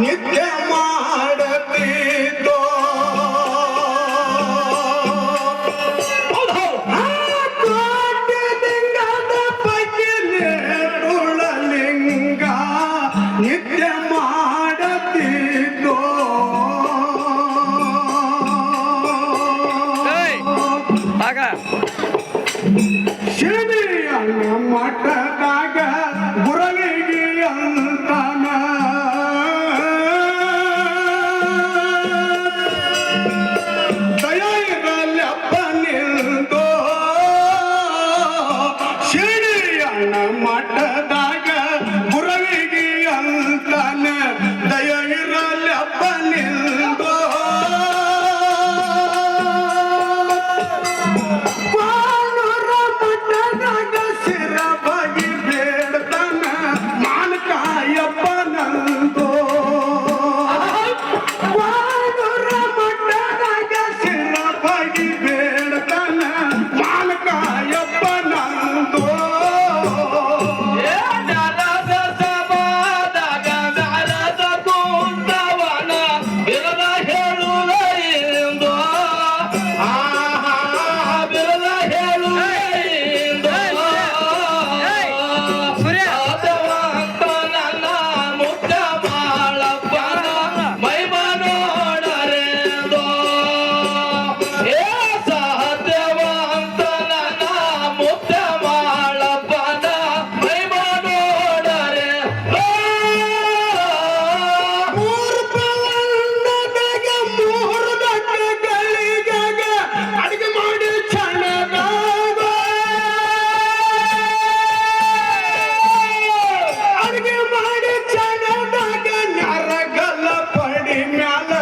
ನಿತ್ಯ ಮಾಡತೀತೋ ಲಿಂಗದ ಬಗ್ಗೆ ಲಿಂಗ ನಿತ್ಯ ಮಾಡತೀತೋ ಶಿರಿಯ ಮಠದಾಗ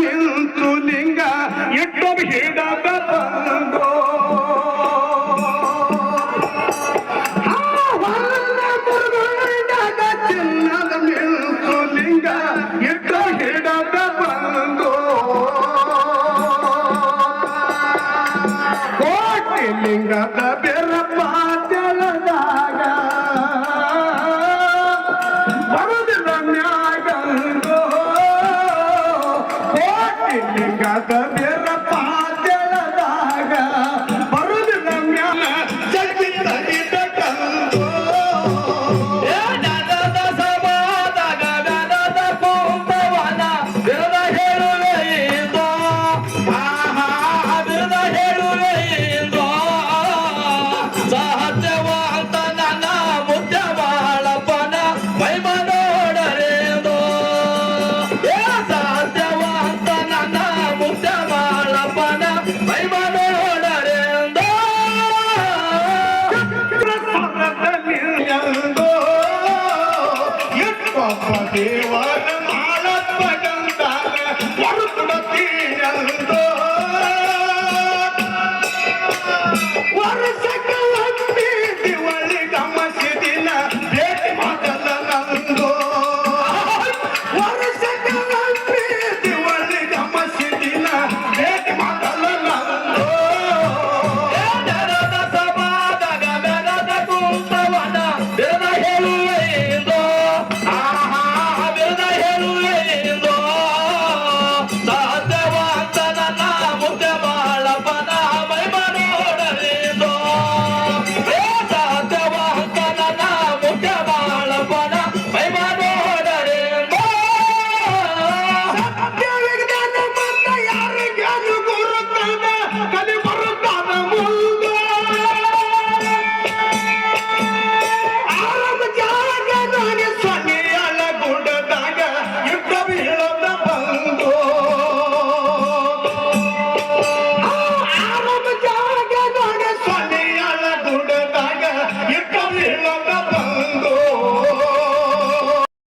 ಚಿನ್ನದ ಲಿಂಗ ಎಟ್ಟು ಹಿಡದ también. Here.